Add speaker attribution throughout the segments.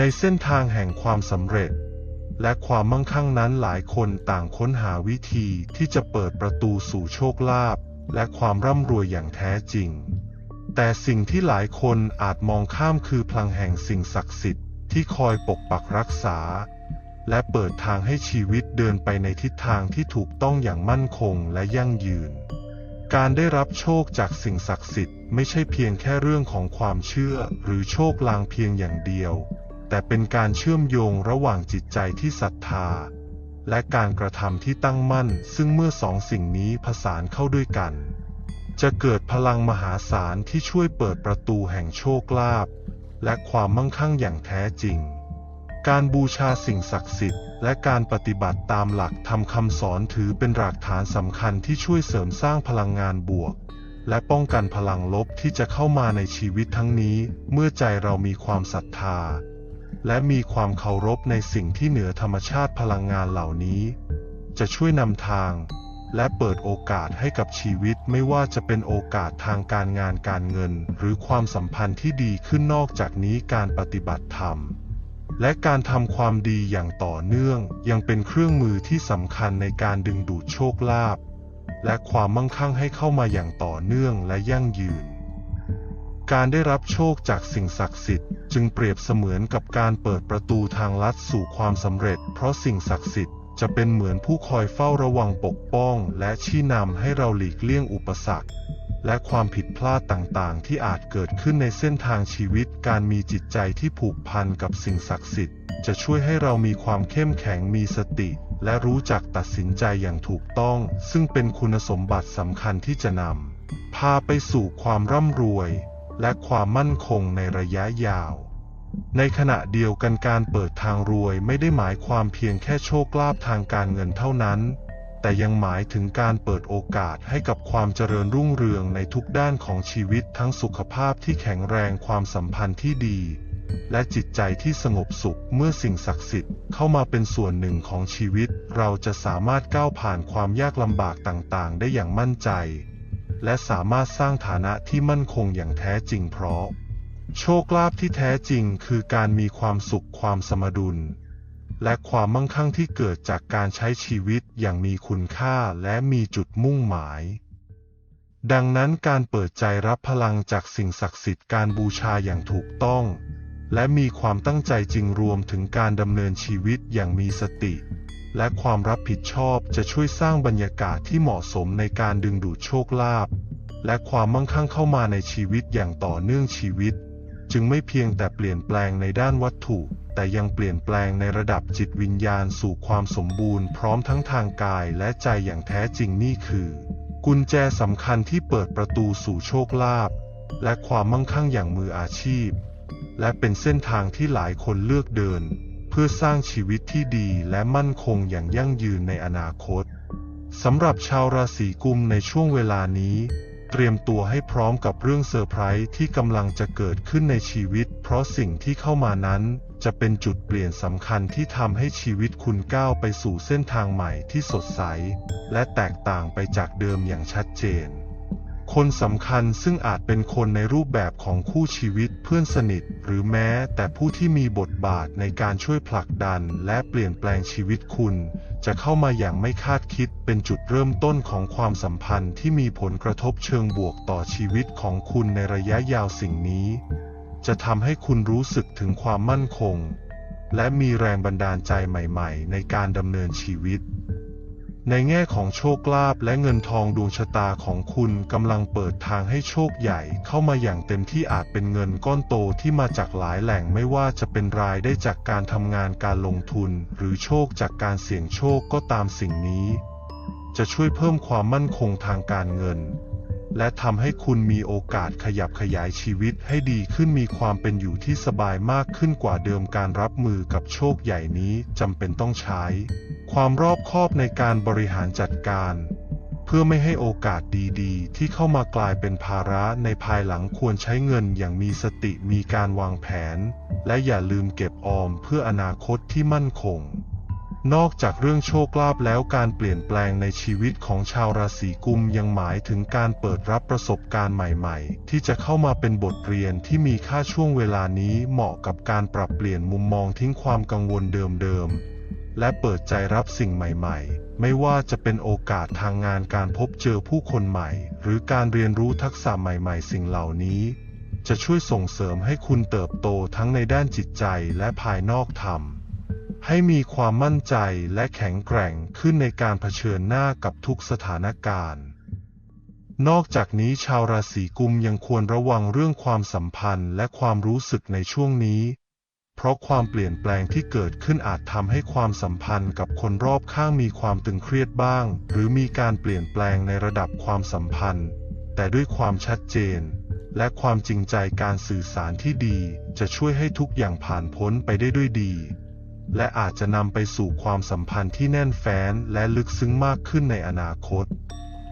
Speaker 1: ในเส้นทางแห่งความสำเร็จ และความมั่งคั่งนั้นหลายคนต่างค้นหาวิธีที่จะเปิดประตูสู่โชคลาภและความร่ำรวยอย่างแท้จริง แต่สิ่งที่หลายคนอาจมองข้ามคือพลังแห่งสิ่งศักดิ์สิทธิ์ที่คอยปกปักรักษา และเปิดทางให้ชีวิตเดินไปในทิศทางที่ถูกต้องอย่างมั่นคงและยั่งยืน การได้รับโชคจากสิ่งศักดิ์สิทธิ์ไม่ใช่เพียงแค่เรื่องของความเชื่อหรือโชคลางเพียงอย่างเดียว แต่เป็นการเชื่อมโยงระหว่างจิตใจที่ศรัทธา และการกระทำที่ตั้งมั่น ซึ่งเมื่อสองสิ่งนี้ผสานเข้าด้วยกัน จะเกิดพลังมหาศาลที่ช่วยเปิดประตูแห่งโชคลาภและความมั่งคั่งอย่างแท้จริง การบูชาสิ่งศักดิ์สิทธิ์ และการปฏิบัติตามหลักธรรมคำสอนถือเป็นรากฐานสำคัญที่ช่วยเสริมสร้างพลังงานบวก และป้องกันพลังลบที่จะเข้ามาในชีวิตทั้งนี้ เมื่อใจเรามีความศรัทธา และมีความเคารพในสิ่งที่เหนือธรรมชาติพลังงานเหล่านี้ จะช่วยนำทาง และเปิดโอกาสให้กับชีวิตไม่ว่าจะเป็นโอกาสทางการงานการเงิน หรือความสัมพันธ์ที่ดีขึ้นนอกจากนี้การปฏิบัติธรรม และการทำความดีอย่างต่อเนื่องยังเป็นเครื่องมือที่สำคัญในการดึงดูดโชคลาภและความมั่งคั่งให้เข้ามาอย่างต่อเนื่องและยั่งยืน การได้รับโชคจากสิ่งศักดิ์สิทธิ์จึงเปรียบเสมือนกับการเปิดประตูทางลัดสู่ความสำเร็จ เพราะสิ่งศักดิ์สิทธิ์จะเป็นเหมือนผู้คอยเฝ้าระวังปกป้อง และชี้นำให้เราหลีกเลี่ยงอุปสรรค และความผิดพลาดต่างๆ ที่อาจเกิดขึ้นในเส้นทางชีวิต การมีจิตใจที่ผูกพันกับสิ่งศักดิ์สิทธิ์ จะช่วยให้เรามีความเข้มแข็งมีสติ และรู้จักตัดสินใจอย่างถูกต้อง ซึ่งเป็นคุณสมบัติสำคัญที่จะนำพาไปสู่ความร่ำรวย และความมั่นคงในระยะยาว ในขณะเดียวกันการเปิดทางรวยไม่ได้หมายความเพียงแค่โชคลาภทางการเงินเท่านั้น แต่ยังหมายถึงการเปิดโอกาสให้กับความเจริญรุ่งเรืองในทุกด้านของชีวิตทั้งสุขภาพที่แข็งแรงความสัมพันธ์ที่ดี และจิตใจที่สงบสุขเมื่อสิ่งศักดิ์สิทธิ์เข้ามาเป็นส่วนหนึ่งของชีวิต เราจะสามารถก้าวผ่านความยากลำบากต่างๆ ได้อย่างมั่นใจ และสามารถสร้างฐานะที่มั่นคงอย่างแท้จริงเพราะ โชคลาภที่แท้จริงคือการมีความสุขความสมดุล และความมั่งคั่งที่เกิดจากการใช้ชีวิตอย่างมีคุณค่าและมีจุดมุ่งหมาย ดังนั้นการเปิดใจรับพลังจากสิ่งศักดิ์สิทธิ์การบูชาอย่างถูกต้อง และมีความตั้งใจจริงรวมถึงการดำเนินชีวิตอย่างมีสติ และความรับผิดชอบจะช่วยสร้างบรรยากาศที่เหมาะสมในการดึงดูดโชคลาภและความมั่งคั่งเข้ามาในชีวิตอย่างต่อเนื่องชีวิต จึงไม่เพียงแต่เปลี่ยนแปลงในด้านวัตถุ แต่ยังเปลี่ยนแปลงในระดับจิตวิญญาณสู่ความสมบูรณ์พร้อมทั้งทางกายและใจอย่างแท้จริงนี่คือ กุญแจสำคัญที่เปิดประตูสู่โชคลาภและความมั่งคั่งอย่างมืออาชีพ และเป็นเส้นทางที่หลายคนเลือกเดิน พื่อสร้างชีวิตที่ดีและมั่นคงอย่างยั่งยืนในอนาคตสำหรับชาวราศีกุมในช่วงเวลานี้ เตรียมตัวให้พร้อมกับเรื่องเซอร์ไพรส์ที่กำลังจะเกิดขึ้นในชีวิต เพราะสิ่งที่เข้ามานั้น จะเป็นจุดเปลี่ยนสำคัญที่ทำให้ชีวิตคุณก้าวไปสู่เส้นทางใหม่ที่สดใส และแตกต่างไปจากเดิมอย่างชัดเจน คนสำคัญซึ่งอาจเป็นคนในรูปแบบของคู่ชีวิตเพื่อนสนิท หรือแม้แต่ผู้ที่มีบทบาทในการช่วยผลักดันและเปลี่ยนแปลงชีวิตคุณ จะเข้ามาอย่างไม่คาดคิดเป็นจุดเริ่มต้นของความสัมพันธ์ที่มีผลกระทบเชิงบวกต่อชีวิตของคุณในระยะยาวสิ่งนี้ จะทำให้คุณรู้สึกถึงความมั่นคง และมีแรงบันดาลใจใหม่ ๆ ในการดำเนินชีวิต ในแง่ของโชคลาภและเงินทองดวงชะตาของคุณกำลังเปิดทางให้โชคใหญ่เข้ามาอย่างเต็มที่อาจเป็นเงินก้อนโตที่มาจากหลายแหล่งไม่ว่าจะเป็นรายได้จากการทำงานการลงทุน หรือโชคจากการเสี่ยงโชคก็ตามสิ่งนี้ จะช่วยเพิ่มความมั่นคงทางการเงิน และทำให้คุณมีโอกาสขยับขยายชีวิตให้ดีขึ้นมีความเป็นอยู่ที่สบายมากขึ้นกว่าเดิมการรับมือกับโชคใหญ่นี้จำเป็นต้องใช้ ความรอบคอบในการบริหารจัดการ เพื่อไม่ให้โอกาสดีๆ ที่เข้ามากลายเป็นภาระในภายหลังควรใช้เงินอย่างมีสติมีการวางแผน และอย่าลืมเก็บออมเพื่ออนาคตที่มั่นคง นอกจากเรื่องโชคลาภแล้วการเปลี่ยนแปลงในชีวิตของชาวราศีกุมยังหมายถึงการเปิดรับประสบการณ์ใหม่ๆ ที่จะเข้ามาเป็นบทเรียนที่มีค่าช่วงเวลานี้เหมาะกับการปรับเปลี่ยนมุมมองทิ้งความกังวลเดิมๆ และเปิดใจรับสิ่งใหม่ๆ ไม่ว่าจะเป็นโอกาสทางงานการพบเจอผู้คนใหม่ หรือการเรียนรู้ทักษะใหม่ๆ สิ่งเหล่านี้ จะช่วยส่งเสริมให้คุณเติบโตทั้งในด้านจิตใจและภายนอกธรรม ให้มีความมั่นใจและแข็งแกร่งขึ้นในการเผชิญหน้ากับทุกสถานการณ์ นอกจากนี้ชาวราศีกุมยังควรระวังเรื่องความสัมพันธ์และความรู้สึกในช่วงนี้ เพราะความเปลี่ยนแปลงที่เกิดขึ้นอาจทำให้ความสัมพันธ์กับคนรอบข้างมีความตึงเครียดบ้าง หรือมีการเปลี่ยนแปลงในระดับความสัมพันธ์ แต่ด้วยความชัดเจนและความจริงใจการสื่อสารที่ดี จะช่วยให้ทุกอย่างผ่านพ้นไปได้ด้วยดี และอาจจะนำไปสู่ความสัมพันธ์ที่แน่นแฟ้นและลึกซึ้งมากขึ้นในอนาคต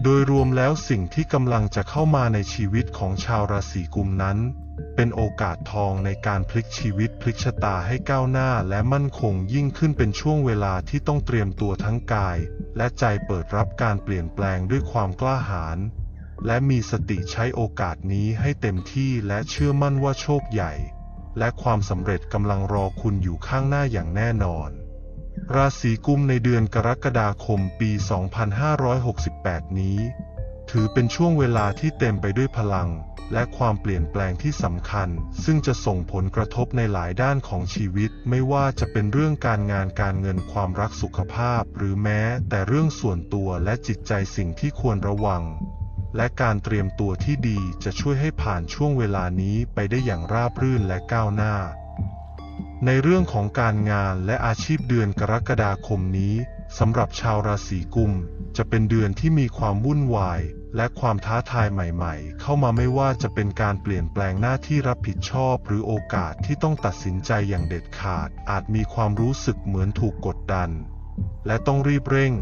Speaker 1: โดยรวมแล้วสิ่งที่กำลังจะเข้ามาในชีวิตของชาวราศีกุมนั้น เป็นโอกาสทองในการพลิกชีวิตพลิกชะตาให้ก้าวหน้าและมั่นคงยิ่งขึ้นเป็นช่วงเวลาที่ต้องเตรียมตัวทั้งกาย และใจเปิดรับการเปลี่ยนแปลงด้วยความกล้าหาญและมีสติใช้โอกาสนี้ให้เต็มที่และเชื่อมั่นว่าโชคใหญ่ และความสำเร็จกำลังรอคุณอยู่ข้างหน้าอย่างแน่นอน ราศีกุมในเดือนกรกฎาคมปี 2568 นี้ ถือเป็นช่วงเวลาที่เต็มไปด้วยพลัง และความเปลี่ยนแปลงที่สำคัญ ซึ่งจะส่งผลกระทบในหลายด้านของชีวิต ไม่ว่าจะเป็นเรื่องการงานการเงินความรักสุขภาพ หรือแม้แต่เรื่องส่วนตัวและจิตใจสิ่งที่ควรระวัง และการเตรียมตัวที่ดีจะช่วยให้ผ่านช่วงเวลานี้ไปได้อย่างราบรื่นและก้าวหน้า ในเรื่องของการงานและอาชีพเดือนกรกฎาคมนี้สำหรับชาวราศีกุม จะเป็นเดือนที่มีความวุ่นวาย และความท้าทายใหม่ๆ เข้ามาไม่ว่าจะเป็นการเปลี่ยนแปลงหน้าที่รับผิดชอบ หรือโอกาสที่ต้องตัดสินใจอย่างเด็ดขาด อาจมีความรู้สึกเหมือนถูกกดดัน และต้องรีบเร่ง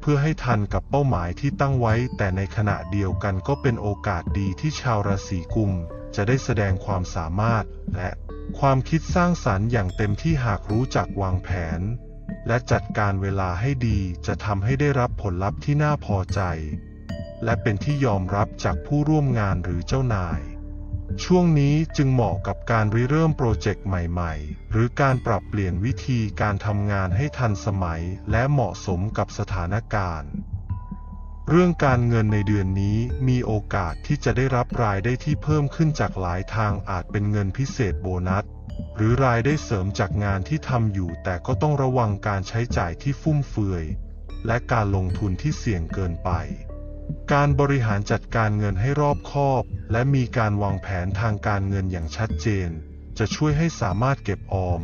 Speaker 1: เพื่อให้ทันกับเป้าหมายที่ตั้งไว้ แต่ในขณะเดียวกันก็เป็นโอกาสดีที่ชาวราศีกุม จะได้แสดงความสามารถ และความคิดสร้างสรรค์อย่างเต็มที่หากรู้จักวางแผน และจัดการเวลาให้ดีจะทำให้ได้รับผลลัพธ์ที่น่าพอใจ และเป็นที่ยอมรับจากผู้ร่วมงานหรือเจ้านาย ช่วงนี้จึงเหมาะกับการริเริ่มโปรเจกต์ใหม่ๆ หรือการปรับเปลี่ยนวิธีการทำงานให้ทันสมัยและเหมาะสมกับสถานการณ์ เรื่องการเงินในเดือนนี้มีโอกาสที่จะได้รับรายได้ที่เพิ่มขึ้นจากหลายทางอาจเป็นเงินพิเศษโบนัส หรือรายได้เสริมจากงานที่ทำอยู่ แต่ก็ต้องระวังการใช้จ่ายที่ฟุ่มเฟือย และการลงทุนที่เสี่ยงเกินไป การบริหารจัดการเงินให้รอบคอบ และมีการวางแผนทางการเงินอย่างชัดเจน จะช่วยให้สามารถเก็บออม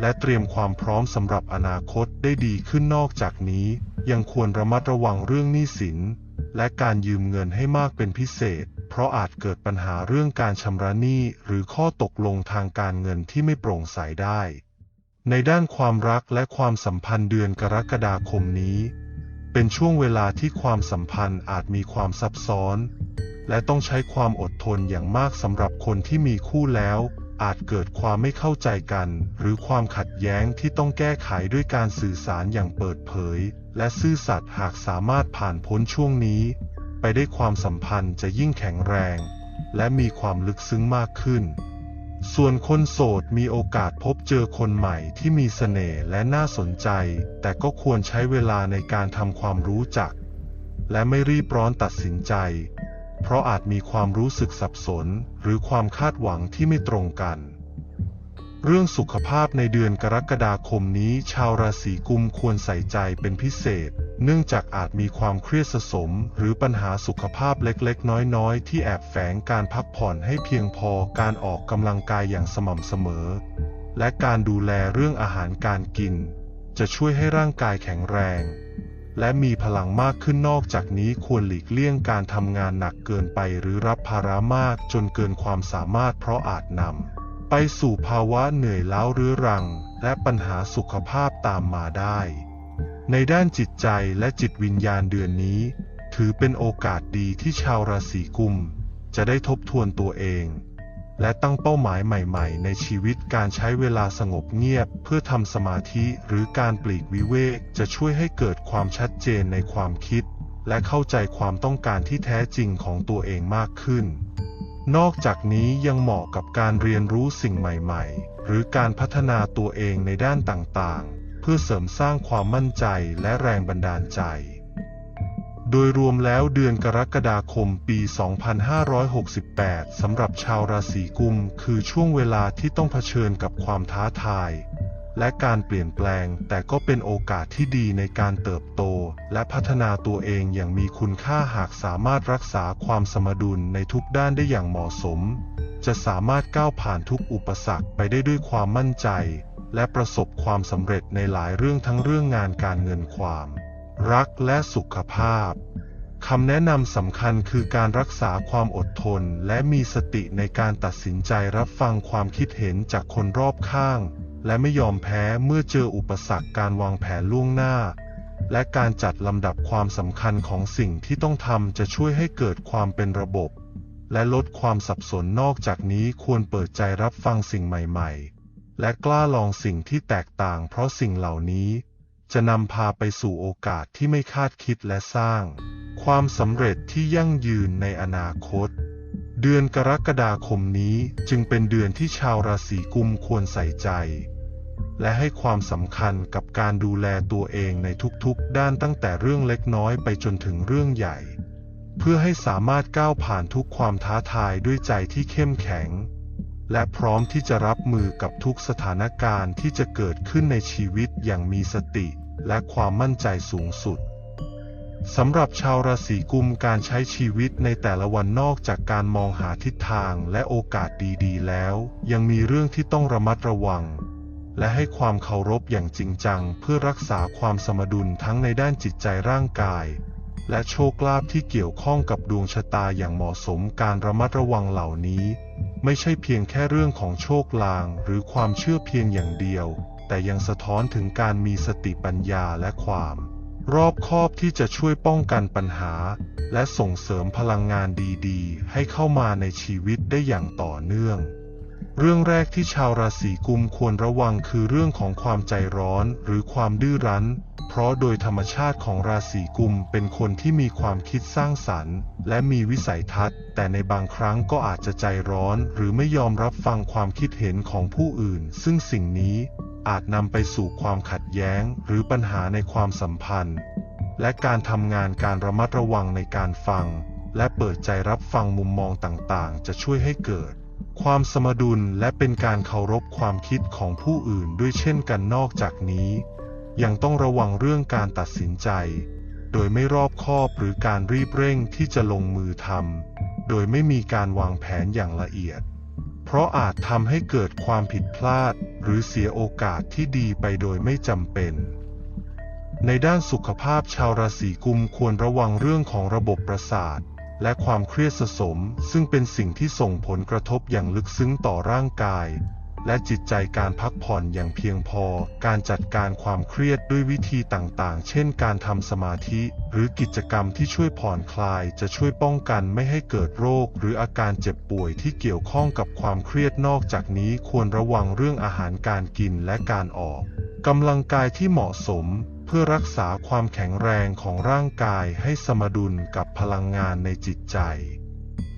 Speaker 1: และเตรียมความพร้อมสำหรับอนาคตได้ดีขึ้นนอกจากนี้ ยังควรระมัดระวังเรื่องหนี้สิน และการยืมเงินให้มากเป็นพิเศษ เพราะอาจเกิดปัญหาเรื่องการชำระหนี้หรือข้อตกลงทางการเงินที่ไม่โปร่งใสได้ ในด้านความรักและความสัมพันธ์เดือนกรกฎาคมนี้ เป็นช่วงเวลาที่ความสัมพันธ์อาจมีความซับซ้อน และต้องใช้ความอดทนอย่างมากสำหรับคนที่มีคู่แล้ว อาจเกิดความไม่เข้าใจกัน หรือความขัดแย้งที่ต้องแก้ไขด้วยการสื่อสารอย่างเปิดเผย และซื่อสัตย์หากสามารถผ่านพ้นช่วงนี้ ไปได้ความสัมพันธ์จะยิ่งแข็งแรง และมีความลึกซึ้งมากขึ้น ส่วนคนโสดมีโอกาสพบเจอคนใหม่ที่มีเสน่ห์และน่าสนใจ แต่ก็ควรใช้เวลาในการทำความรู้จัก และไม่รีบร้อนตัดสินใจ เพราะอาจมีความรู้สึกสับสน หรือความคาดหวังที่ไม่ตรงกัน เรื่องสุขภาพในเดือนกรกฎาคมนี้ชาวราศีกุมควรใส่ใจเป็นพิเศษ เนื่องจากอาจมีความเครียดสะสม หรือปัญหาสุขภาพเล็กๆ น้อยๆ ที่แอบแฝงการพักผ่อนให้เพียงพอการออกกำลังกายอย่างสม่ำเสมอ และการดูแลเรื่องอาหารการกิน จะช่วยให้ร่างกายแข็งแรง และมีพลังมากขึ้นนอกจากนี้ควรหลีกเลี่ยงการทำงานหนักเกินไป หรือรับภาระมากจนเกินความสามารถเพราะอาจนำ ไปสู่ภาวะเหนื่อยล้าเรื้อรัง และปัญหาสุขภาพตามมาได้ ในด้านจิตใจและจิตวิญญาณเดือนนี้ ถือเป็นโอกาสดีที่ชาวราศีกุม จะได้ทบทวนตัวเอง และตั้งเป้าหมายใหม่ๆ ในชีวิตการใช้เวลาสงบเงียบ เพื่อทำสมาธิหรือการปลีกวิเวกจะช่วยให้เกิดความชัดเจนในความคิด และเข้าใจความต้องการที่แท้จริงของตัวเองมากขึ้น นอกจากนี้ยังเหมาะกับการเรียนรู้สิ่งใหม่ๆ หรือการพัฒนาตัวเองในด้านต่างๆ เพื่อเสริมสร้างความมั่นใจและแรงบันดาลใจ โดยรวมแล้วเดือนกรกฎาคมปี 2568 สำหรับชาวราศีกุม คือช่วงเวลาที่ต้องเผชิญกับความท้าทาย และการเปลี่ยนแปลง แต่ก็เป็นโอกาสที่ดีในการเติบโต และพัฒนาตัวเองอย่างมีคุณค่าหากสามารถรักษาความสมดุลในทุกด้านได้อย่างเหมาะสม จะสามารถก้าวผ่านทุกอุปสรรคไปได้ด้วยความมั่นใจ และประสบความสำเร็จในหลายเรื่องทั้งเรื่องงานการเงินความ รักและสุขภาพคำแนะนำสำคัญคือการรักษาความอดทน และมีสติในการตัดสินใจรับฟังความคิดเห็นจากคนรอบข้าง และไม่ยอมแพ้เมื่อเจออุปสรรคการวางแผนล่วงหน้า และการจัดลำดับความสำคัญของสิ่งที่ต้องทำจะช่วยให้เกิดความเป็นระบบ และลดความสับสนนอกจากนี้ควรเปิดใจรับฟังสิ่งใหม่ ๆ และกล้าลองสิ่งที่แตกต่าง เพราะสิ่งเหล่านี้ จะนำพาไปสู่โอกาสที่ไม่คาดคิดและสร้าง ความสำเร็จที่ยั่งยืนในอนาคตเดือนกรกฎาคมนี้จึงเป็นเดือนที่ชาวราศีกุมควรใส่ใจ และให้ความสำคัญกับการดูแลตัวเองในทุกๆ ด้านตั้งแต่เรื่องเล็กน้อยไปจนถึงเรื่องใหญ่ เพื่อให้สามารถก้าวผ่านทุกความท้าทายด้วยใจที่เข้มแข็ง และพร้อมที่จะรับมือกับทุกสถานการณ์ที่จะเกิดขึ้นในชีวิตอย่างมีสติและความมั่นใจสูงสุดสำหรับชาวราศีกุมการใช้ชีวิตในแต่ละวันนอกจากการมองหาทิศทางและโอกาสดีๆ แล้ว ยังมีเรื่องที่ต้องระมัดระวัง และให้ความเคารพอย่างจริงจัง เพื่อรักษาความสมดุลทั้งในด้านจิตใจร่างกาย และโชคลาภที่เกี่ยวข้องกับดวงชะตาอย่างเหมาะสมการระมัดระวังเหล่านี้ ไม่ใช่เพียงแค่เรื่องของโชคลาง หรือความเชื่อเพียงอย่างเดียว แต่ยังสะท้อนถึงการมีสติปัญญาและความ รอบคอบที่จะช่วยป้องกันปัญหา และส่งเสริมพลังงานดีๆ ให้เข้ามาในชีวิตได้อย่างต่อเนื่อง เรื่องแรกที่ชาวราศีกุมควรระวังคือเรื่องของความใจร้อนหรือความดื้อรั้น เพราะโดยธรรมชาติของราศีกุมเป็นคนที่มีความคิดสร้างสรรค์ และมีวิสัยทัศน์ แต่ในบางครั้งก็อาจจะใจร้อน หรือไม่ยอมรับฟังความคิดเห็นของผู้อื่น ซึ่งสิ่งนี้อาจนำไปสู่ความขัดแย้ง หรือปัญหาในความสัมพันธ์ และการทำงานการระมัดระวังในการฟัง และเปิดใจรับฟังมุมมองต่างๆ จะช่วยให้เกิด ความสมดุลและเป็นการเคารพความคิดของผู้อื่นด้วยเช่นกันนอกจากนี้ ยังต้องระวังเรื่องการตัดสินใจ โดยไม่รอบคอบหรือการรีบเร่งที่จะลงมือทำโดยไม่มีการวางแผนอย่างละเอียด เพราะอาจทำให้เกิดความผิดพลาด หรือเสียโอกาสที่ดีไปโดยไม่จำเป็นในด้านสุขภาพชาวราศีกุมควรระวังเรื่องของระบบประสาท และความเครียดสะสม ซึ่งเป็นสิ่งที่ส่งผลกระทบอย่างลึกซึ้งต่อร่างกาย และจิตใจการพักผ่อนอย่างเพียงพอ การจัดการความเครียดด้วยวิธีต่างๆ เช่นการทำสมาธิ หรือกิจกรรมที่ช่วยผ่อนคลาย จะช่วยป้องกันไม่ให้เกิดโรค หรืออาการเจ็บป่วยที่เกี่ยวข้องกับความเครียดนอกจากนี้ควรระวังเรื่องอาหารการกินและการออกกำลังกายที่เหมาะสม เพื่อรักษาความแข็งแรงของร่างกายให้สมดุลกับพลังงานในจิตใจ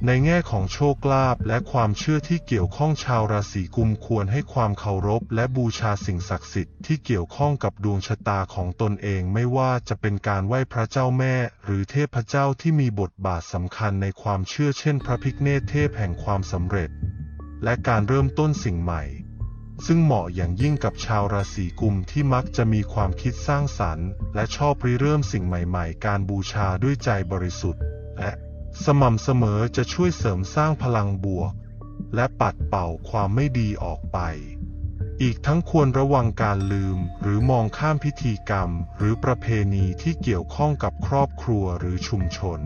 Speaker 1: ในแง่ของโชคลาภและความเชื่อที่เกี่ยวข้องชาวราศีกุมควรให้ความเคารพและบูชาสิ่งศักดิ์สิทธิ์ที่เกี่ยวข้องกับดวงชะตาของตนเองไม่ว่าจะเป็นการไหว้พระเจ้าแม่ หรือเทพเจ้าที่มีบทบาทสำคัญในความเชื่อเช่น พระพิฆเนศเทพแห่งความสำเร็จ และการเริ่มต้นสิ่งใหม่ ซึ่งเหมาะอย่างยิ่งกับชาวราศีกุมที่มักจะมีความคิดสร้างสรรค์ และชอบริเริ่มสิ่งใหม่ๆ การบูชาด้วยใจบริสุทธิ์ และสม่ำเสมอจะช่วยเสริมสร้างพลังบวก และปัดเป่าความไม่ดีออกไป อีกทั้งควรระวังการลืมหรือมองข้ามพิธีกรรม หรือประเพณีที่เกี่ยวข้องกับครอบครัวหรือชุมชน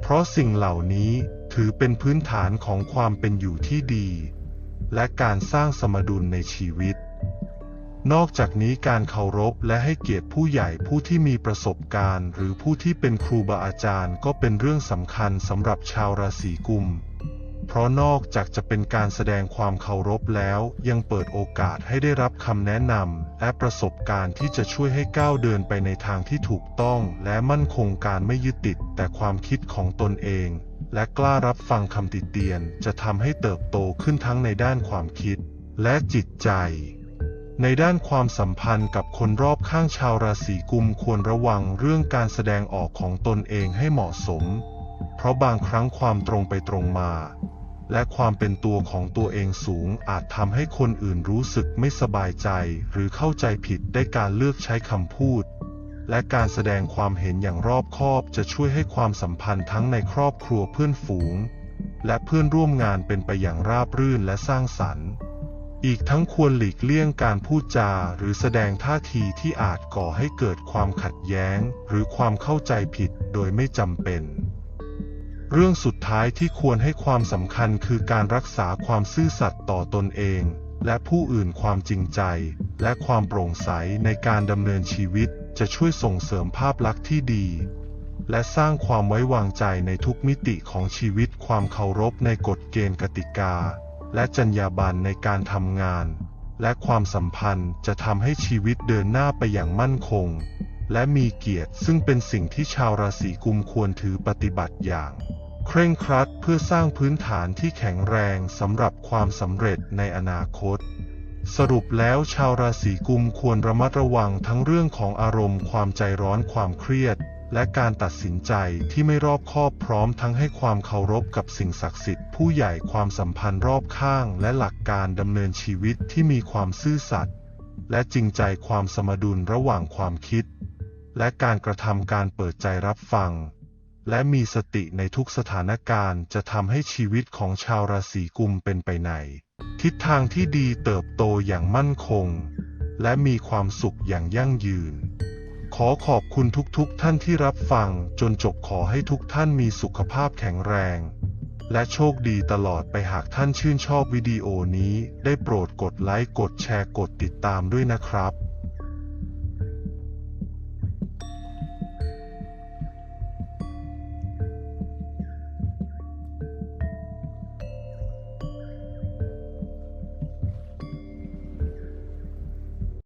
Speaker 1: เพราะสิ่งเหล่านี้ถือเป็นพื้นฐานของความเป็นอยู่ที่ดี และการสร้างสมดุลในชีวิต นอกจากนี้การเคารพและให้เกียรติผู้ใหญ่ผู้ที่มีประสบการณ์ หรือผู้ที่เป็นครูบาอาจารย์ก็เป็นเรื่องสำคัญสำหรับชาวราศีกุม เพราะนอกจากจะเป็นการแสดงความเคารพแล้ว ยังเปิดโอกาสให้ได้รับคำแนะนำและประสบการณ์ที่จะช่วยให้ก้าวเดินไปในทางที่ถูกต้อง และมั่นคงการไม่ยึดติดแต่ความคิดของตนเอง และกล้ารับฟังคำติเตียนจะทำให้เติบโตขึ้นทั้งในด้านความคิดและจิตใจ ในด้านความสัมพันธ์กับคนรอบข้างชาวราศีกุมควรระวังเรื่องการแสดงออกของตนเองให้เหมาะสม เพราะบางครั้งความตรงไปตรงมา และความเป็นตัวของตัวเองสูงอาจทำให้คนอื่นรู้สึกไม่สบายใจ หรือเข้าใจผิดได้การเลือกใช้คำพูด และการแสดงความเห็นอย่างรอบคอบจะช่วยให้ความสัมพันธ์ทั้งในครอบครัวเพื่อนฝูง และเพื่อนร่วมงานเป็นไปอย่างราบรื่นและสร้างสรรค์ อีกทั้งควรหลีกเลี่ยงการพูดจาหรือแสดงท่าทีที่อาจก่อให้เกิดความขัดแย้ง หรือความเข้าใจผิดโดยไม่จำเป็น เรื่องสุดท้ายที่ควรให้ความสำคัญคือการรักษาความซื่อสัตย์ต่อตนเองและผู้อื่นความจริงใจ และความโปร่งใสในการดำเนินชีวิต จะช่วยส่งเสริมภาพลักษณ์ที่ดี และสร้างความไว้วางใจในทุกมิติของชีวิตความเคารพในกฎเกณฑ์กติกา และจรรยาบรรณในการทำงาน และความสัมพันธ์จะทำให้ชีวิตเดินหน้าไปอย่างมั่นคง และมีเกียรติซึ่งเป็นสิ่งที่ชาวราศีกุมควรถือปฏิบัติอย่าง เคร่งครัดเพื่อสร้างพื้นฐานที่แข็งแรงสำหรับความสำเร็จในอนาคต สรุปแล้วชาวราศีกุมควรระมัดระวังทั้งเรื่องของอารมณ์ความใจร้อนความเครียด และการตัดสินใจที่ไม่รอบคอบพร้อมทั้งให้ความเคารพกับสิ่งศักดิ์สิทธิ์ผู้ใหญ่ความสัมพันธ์รอบข้าง และหลักการดำเนินชีวิตที่มีความซื่อสัตย์และจริงใจความสมดุลระหว่างความคิด และการกระทำการเปิดใจรับฟัง และมีสติในทุกสถานการณ์จะทำให้ชีวิตของชาวราศีกุมเป็นไปใน ทิศทางที่ดีเติบโตอย่างมั่นคง และมีความสุขอย่างยั่งยืน ขอขอบคุณทุกๆทท่านที่รับฟังจนจบขอให้ทุกท่านมีสุขภาพแข็งแรง และโชคดีตลอดไปหากท่านชื่นชอบวิดีโอนี้ ได้โปรดกดไลค์กดแชร์กดติดตามด้วยนะครับ